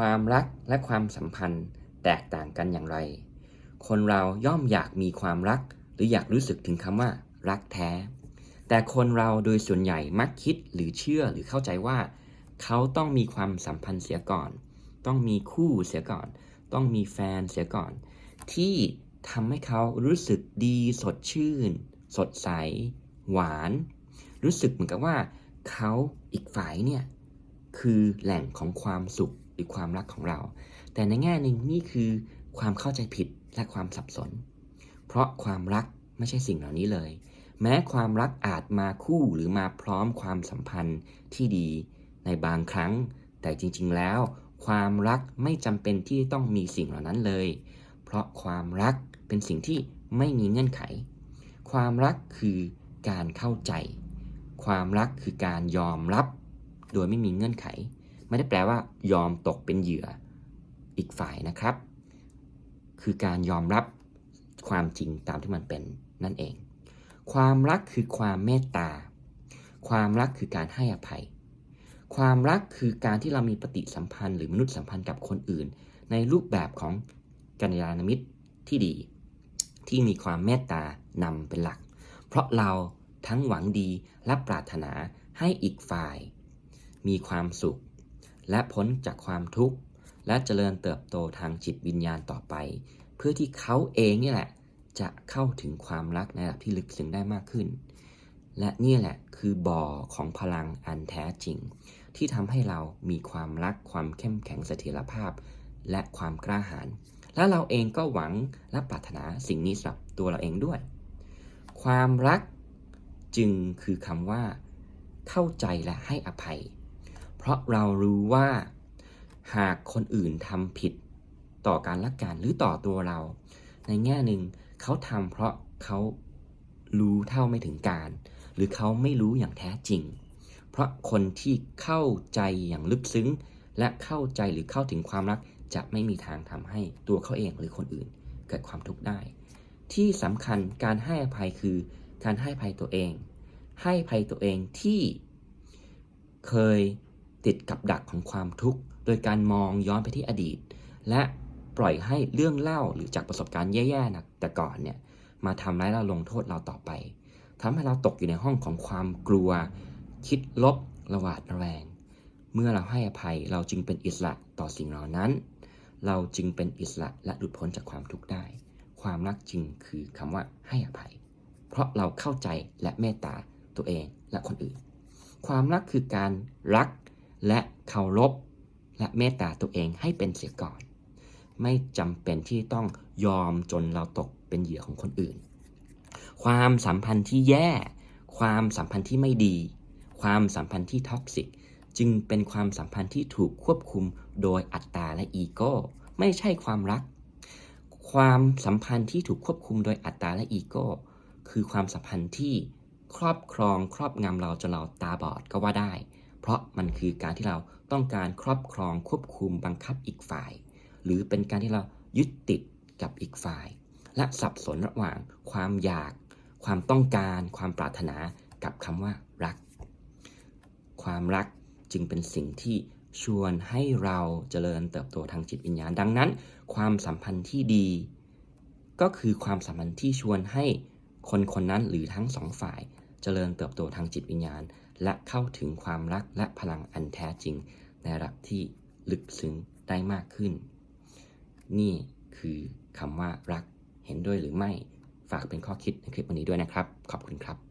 ความรักและความสัมพันธ์แตกต่างกันอย่างไร คนเราย่อมอยากมีความรัก หรืออยากรู้สึกถึงคำว่า รักแท้ แต่คนเราโดยส่วนใหญ่มักคิดหรือเชื่อหรือเข้าใจว่า เขาต้องมีความสัมพันธ์เสียก่อน ต้องมีคู่เสียก่อน ต้องมีแฟนเสียก่อน ที่ทำให้เขารู้สึกดีสดชื่น สดใส หวาน รู้สึกเหมือนกับว่า เขาอีกฝ่ายเนี่ยคือแหล่งของความสุข รือความรักของเรา แต่ในแง่หนึ่งนี่คือความเข้าใจผิดและความสับสน เพราะความรักไม่ใช่สิ่งเหล่านี้เลย แม้ความรักอาจมาคู่หรือมาพร้อมความสัมพันธ์ที่ดีในบางครั้ง แต่จริง ๆ แล้ว ความรักไม่จำเป็นที่ต้องมีสิ่งเหล่านั้นเลย เพราะความรักเป็นสิ่งที่ไม่มีเงื่อนไข ความรักคือการเข้าใจ ความรักคือการยอมรับ โดยไม่มีเงื่อนไข ไม่ได้แปลว่ายอมตกเป็นเหยื่ออีกฝ่ายนะครับ คือการยอมรับความจริงตามที่มันเป็นนั่นเอง ความรักคือความเมตตา ความรักคือการให้อภัย ความรักคือการที่เรามีปฏิสัมพันธ์หรือมนุษยสัมพันธ์กับคนอื่น ในรูปแบบของกัลยาณมิตรที่ดี ที่มีความเมตตานำเป็นหลัก เพราะเราทั้งหวังดีและปรารถนาให้อีกฝ่าย มีความสุข และพ้นจากความทุกข์ และเจริญเติบโตทางจิตวิญญาณต่อไป เพื่อที่เขาเองนี่แหละ จะเข้าถึงความรักในระดับที่ลึกซึ้งได้มากขึ้น และนี่แหละคือบ่อของพลังอันแท้จริง ที่ทำให้เรามีความรักความเข้มแข็งเสถียรภาพ และความกล้าหาญและเราเองก็หวังและปรารถนาสิ่งนี้สำหรับตัวเราเองด้วย ความรักจึงคือคำว่า เข้าใจและให้อภัย เพราะเรารู้ว่าหากคนอื่นทำผิดต่อการละกันหรือต่อตัวเรา ในแง่หนึ่งเขาทำเพราะเขารู้เท่าไม่ถึงการ หรือเขาไม่รู้อย่างแท้จริง เพราะคนที่เข้าใจอย่างลึกซึ้ง และเข้าใจหรือเข้าถึงความรัก จะไม่มีทางทำให้ตัวเขาเองหรือคนอื่นเกิดความทุกข์ได้ ที่สำคัญการให้อภัยคือการให้อภัยตัวเอง ให้อภัยตัวเองที่เคย ติดกับดักของความทุกข์ โดยการมองย้อนไปที่อดีต และปล่อยให้เรื่องเล่าหรือจากประสบการณ์แย่ๆนะแต่ก่อนเนี่ยมาทำร้ายเราลงโทษเราต่อไปทำให้เราตกอยู่ในห้องของความกลัว คิดลบระหวาดระแวง เมื่อเราให้อภัยเราจึงเป็นอิสระต่อสิ่งเหล่านั้น เราจึงเป็นอิสระและหลุดพ้นจากความทุกข์ได้ ความรักจริงคือคำว่าให้อภัย เพราะเราเข้าใจและเมตตาตัวเองและคนอื่น ความรักคือการรัก และเคารพและเมตตาตัวเองให้เป็นเสียก่อน ไม่จำเป็นที่ต้องยอมจนเราตกเป็นเหยื่อของคนอื่น ความสัมพันธ์ที่แย่ ความสัมพันธ์ที่ไม่ดี ความสัมพันธ์ที่ท็อกซิกจึงเป็นความสัมพันธ์ที่ถูกควบคุมโดยอัตตาและอีโก้ ไม่ใช่ความรัก ความสัมพันธ์ที่ถูกควบคุมโดยอัตตาและอีโก้ คือความสัมพันธ์ที่ครอบครองครอบงำเราจนเราตาบอดก็ว่าได้ เพราะมันคือการที่เราต้องการครอบครองควบคุมบังคับอีกฝ่าย หรือเป็นการที่เรายึดติดกับอีกฝ่าย และสับสนระหว่างความอยาก ความต้องการ ความปรารถนากับคำว่ารัก ความรักจึงเป็นสิ่งที่ชวนให้เราเจริญเติบโตทางจิตวิญญาณ ดังนั้น ความสัมพันธ์ที่ดี ก็คือความสัมพันธ์ที่ชวนให้คนคนนั้นหรือทั้งสองฝ่าย เจริญเติบโตทางจิตวิญญาณ และเข้าถึงความรักและพลังอันแท้จริง ในระดับที่ลึกซึ้งได้มากขึ้น นี่คือคำว่ารักเห็นด้วยหรือไม่ฝากเป็นข้อคิดในคลิปวันนี้ด้วยนะครับ ขอบคุณครับ